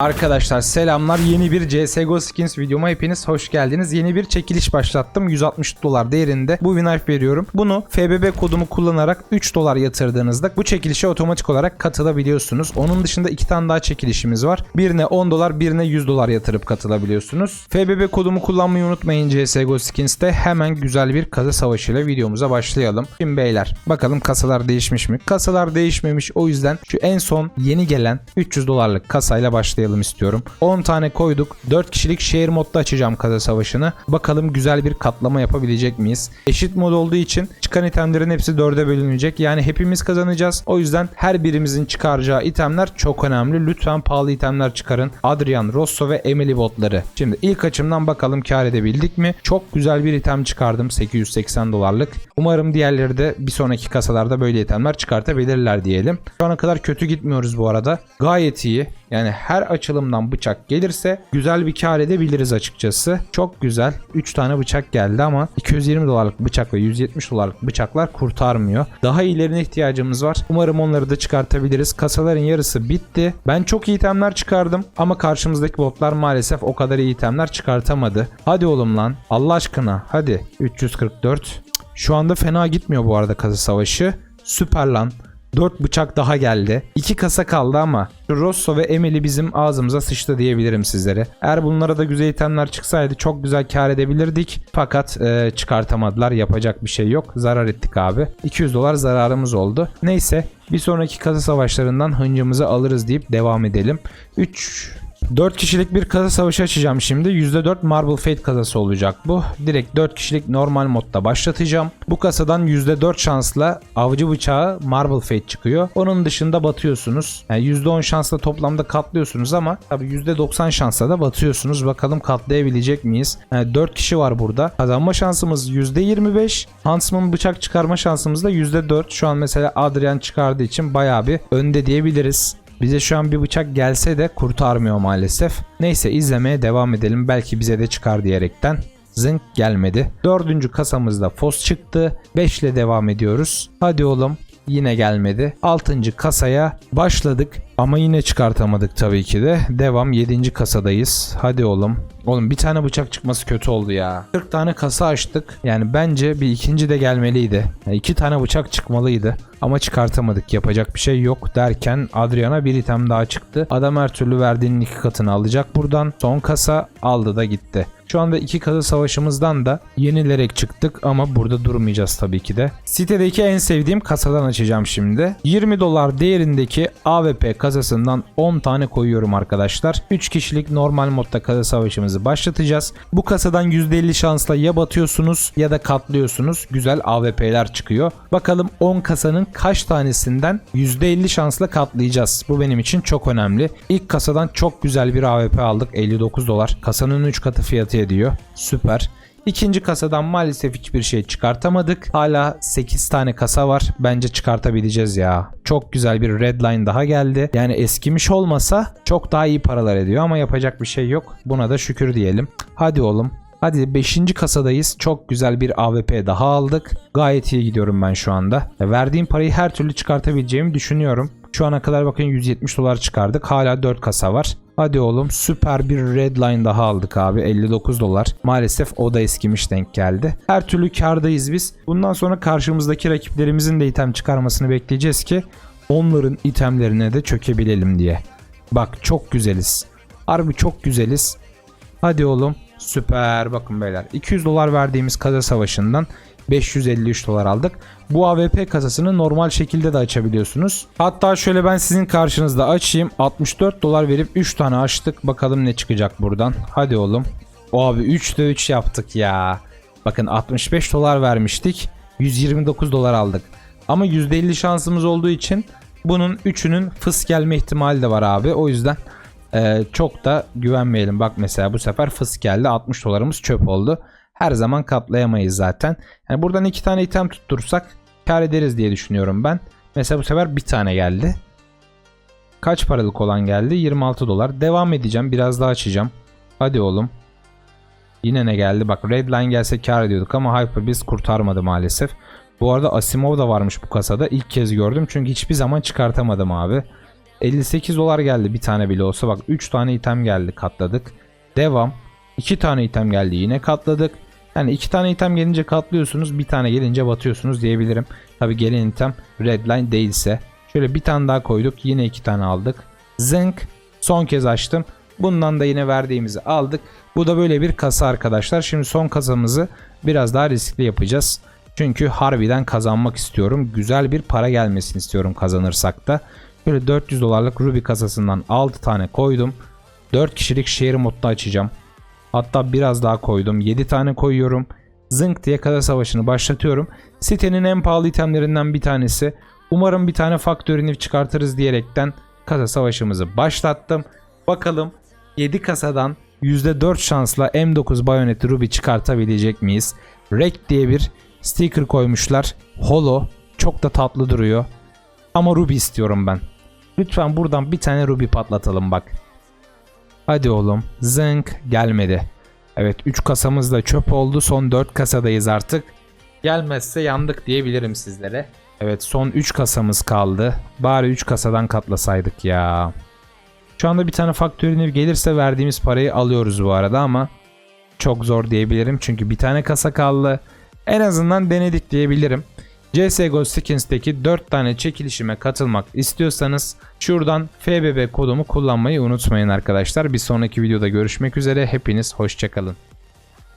Arkadaşlar selamlar. Yeni bir CSGO Skins videoma hepiniz hoş geldiniz. Yeni bir çekiliş başlattım. 160 dolar değerinde bu Winknife veriyorum. Bunu FBB kodumu kullanarak 3 dolar yatırdığınızda bu çekilişe otomatik olarak katılabiliyorsunuz. Onun dışında iki tane daha çekilişimiz var. Birine 10 dolar, birine 100 dolar yatırıp katılabiliyorsunuz. FBB kodumu kullanmayı unutmayın CSGO Skins'te. Hemen güzel bir kasa savaşıyla videomuza başlayalım. Şimdi beyler bakalım kasalar değişmiş mi? Kasalar değişmemiş. O yüzden şu en son yeni gelen 300 dolarlık kasayla başlayalım istiyorum. 10 tane koyduk. 4 kişilik şehir modda açacağım kasa savaşını. Bakalım güzel bir katlama yapabilecek miyiz? Eşit mod olduğu için çıkan itemlerin hepsi 4'e bölünecek. Yani hepimiz kazanacağız. O yüzden her birimizin çıkaracağı itemler çok önemli. Lütfen pahalı itemler çıkarın. Adrian, Rosso ve Emily botları. Şimdi ilk açımdan bakalım kar edebildik mi? Çok güzel bir item çıkardım. 880 dolarlık. Umarım diğerleri de bir sonraki kasalarda böyle itemler çıkartabilirler diyelim. Şu ana kadar kötü gitmiyoruz bu arada. Gayet iyi. Yani her açılımdan bıçak gelirse güzel bir kar edebiliriz açıkçası. Çok güzel. 3 tane bıçak geldi ama 220 dolarlık bıçak ve 170 dolarlık bıçaklar kurtarmıyor. Daha iyilerine ihtiyacımız var. Umarım onları da çıkartabiliriz. Kasaların yarısı bitti. Ben çok iyi itemler çıkardım ama karşımızdaki botlar maalesef o kadar iyi itemler çıkartamadı. Hadi oğlum lan. Allah aşkına. Hadi. 344. Şu anda fena gitmiyor bu arada kasa savaşı. Süper lan. 4 bıçak daha geldi. 2 kasa kaldı ama Rosso ve Emily bizim ağzımıza sıçtı diyebilirim sizlere. Eğer bunlara da güzel itemler çıksaydı çok güzel kar edebilirdik. Fakat e, çıkartamadılar. Yapacak bir şey yok. Zarar ettik abi. 200 dolar zararımız oldu. Neyse bir sonraki kasa savaşlarından hıncımızı alırız deyip devam edelim. 3 4 kişilik bir kasa savaşı açacağım şimdi. %4 Marble Fate kasası olacak bu. Direkt 4 kişilik normal modda başlatacağım. Bu kasadan %4 şansla avcı bıçağı Marble Fate çıkıyor. Onun dışında batıyorsunuz. Yani %10 şansla toplamda katlıyorsunuz ama tabii %90 şansla da batıyorsunuz. Bakalım katlayabilecek miyiz? Yani 4 kişi var burada. Kazanma şansımız %25. Huntsman bıçak çıkarma şansımız da %4. Şu an mesela Adrian çıkardığı için bayağı bir önde diyebiliriz. Bize şu an bir bıçak gelse de kurtarmıyor maalesef. Neyse izlemeye devam edelim. Belki bize de çıkar diyerekten. Zınk gelmedi. Dördüncü kasamızda Fos çıktı. 5 ile devam ediyoruz. Hadi oğlum. Yine gelmedi. 6. kasaya başladık ama yine çıkartamadık tabii ki de. Devam 7. kasadayız. Hadi oğlum. Oğlum bir tane bıçak çıkması kötü oldu ya. 40 tane kasa açtık. Yani bence bir ikinci de gelmeliydi. Yani iki tane bıçak çıkmalıydı. Ama çıkartamadık. Yapacak bir şey yok derken Adriana bir item daha çıktı. Adam her türlü verdiğinin iki katını alacak buradan. Son kasa aldı da gitti. Şu anda iki kasa savaşımızdan da yenilerek çıktık ama burada durmayacağız tabii ki de. Sitedeki en sevdiğim kasadan açacağım şimdi. 20 dolar değerindeki AWP kasasından 10 tane koyuyorum arkadaşlar. 3 kişilik normal modda kasa savaşımızı başlatacağız. Bu kasadan %50 şansla ya batıyorsunuz ya da katlıyorsunuz. Güzel AWP'ler çıkıyor. Bakalım 10 kasanın kaç tanesinden %50 şansla katlayacağız. Bu benim için çok önemli. İlk kasadan çok güzel bir AWP aldık. 59 dolar. Kasanın 3 katı fiyatı ediyor. Süper. İkinci kasadan maalesef hiçbir şey çıkartamadık. Hala 8 tane kasa var. Bence çıkartabileceğiz ya. Çok güzel bir redline daha geldi. Yani eskimiş olmasa çok daha iyi paralar ediyor ama yapacak bir şey yok. Buna da şükür diyelim. Hadi oğlum. Hadi 5. kasadayız. Çok güzel bir AWP daha aldık. Gayet iyi gidiyorum ben şu anda. Verdiğim parayı her türlü çıkartabileceğimi düşünüyorum. Şu ana kadar bakın 170 dolar çıkardık. Hala 4 kasa var. Hadi oğlum süper bir redline daha aldık abi 59 dolar. Maalesef o da eskimiş denk geldi. Her türlü kardayız biz. Bundan sonra karşımızdaki rakiplerimizin de item çıkarmasını bekleyeceğiz ki onların itemlerine de çökebilelim diye. Bak çok güzeliz. Harbi çok güzeliz. Hadi oğlum. Süper. Bakın beyler. 200 dolar verdiğimiz kaza savaşından 553 dolar aldık. Bu AWP kasasını normal şekilde de açabiliyorsunuz. Hatta şöyle ben sizin karşınızda açayım. 64 dolar verip 3 tane açtık. Bakalım ne çıkacak buradan. Hadi oğlum. O abi 3'te 3 yaptık ya. Bakın 65 dolar vermiştik. 129 dolar aldık. Ama %50 şansımız olduğu için bunun 3'ünün fıs gelme ihtimali de var abi. O yüzden ee, çok da güvenmeyelim. Bak mesela bu sefer fıs geldi. 60 dolarımız çöp oldu. Her zaman katlayamayız zaten. Yani buradan iki tane item tuttursak kar ederiz diye düşünüyorum ben. Mesela bu sefer bir tane geldi. Kaç paralık olan geldi? 26 dolar. Devam edeceğim. Biraz daha açacağım. Hadi oğlum. Yine ne geldi? Bak Redline gelse kar ediyorduk ama Hyper biz kurtarmadı maalesef. Bu arada Asimov da varmış bu kasada. İlk kez gördüm çünkü hiçbir zaman çıkartamadım abi. 58 dolar geldi bir tane bile olsa. Bak 3 tane item geldi katladık. Devam. 2 tane item geldi yine katladık. Yani 2 tane item gelince katlıyorsunuz. Bir tane gelince batıyorsunuz diyebilirim. Tabi gelen item redline değilse. Şöyle bir tane daha koyduk. Yine 2 tane aldık. Zınk. Son kez açtım. Bundan da yine verdiğimizi aldık. Bu da böyle bir kasa arkadaşlar. Şimdi son kasamızı biraz daha riskli yapacağız. Çünkü harbiden kazanmak istiyorum. Güzel bir para gelmesini istiyorum kazanırsak da. Böyle 400 dolarlık Ruby kasasından 6 tane koydum. 4 kişilik şehir modda açacağım. Hatta biraz daha koydum. 7 tane koyuyorum. Zınk diye kasa savaşını başlatıyorum. Sitenin en pahalı itemlerinden bir tanesi. Umarım bir tane faktörünü çıkartırız diyerekten kasa savaşımızı başlattım. Bakalım 7 kasadan %4 şansla M9 Bayonet Ruby çıkartabilecek miyiz? Rek diye bir sticker koymuşlar. Holo. Çok da tatlı duruyor. Ama Ruby istiyorum ben. Lütfen buradan bir tane Ruby patlatalım bak. Hadi oğlum. Zınk gelmedi. Evet 3 kasamız da çöp oldu. Son 4 kasadayız artık. Gelmezse yandık diyebilirim sizlere. Evet son 3 kasamız kaldı. Bari 3 kasadan katlasaydık ya. Şu anda bir tane faktörün gelirse verdiğimiz parayı alıyoruz bu arada ama çok zor diyebilirim. Çünkü bir tane kasa kaldı. En azından denedik diyebilirim. CSGO Skins'teki 4 tane çekilişime katılmak istiyorsanız şuradan FBB kodumu kullanmayı unutmayın arkadaşlar. Bir sonraki videoda görüşmek üzere. Hepiniz hoşçakalın.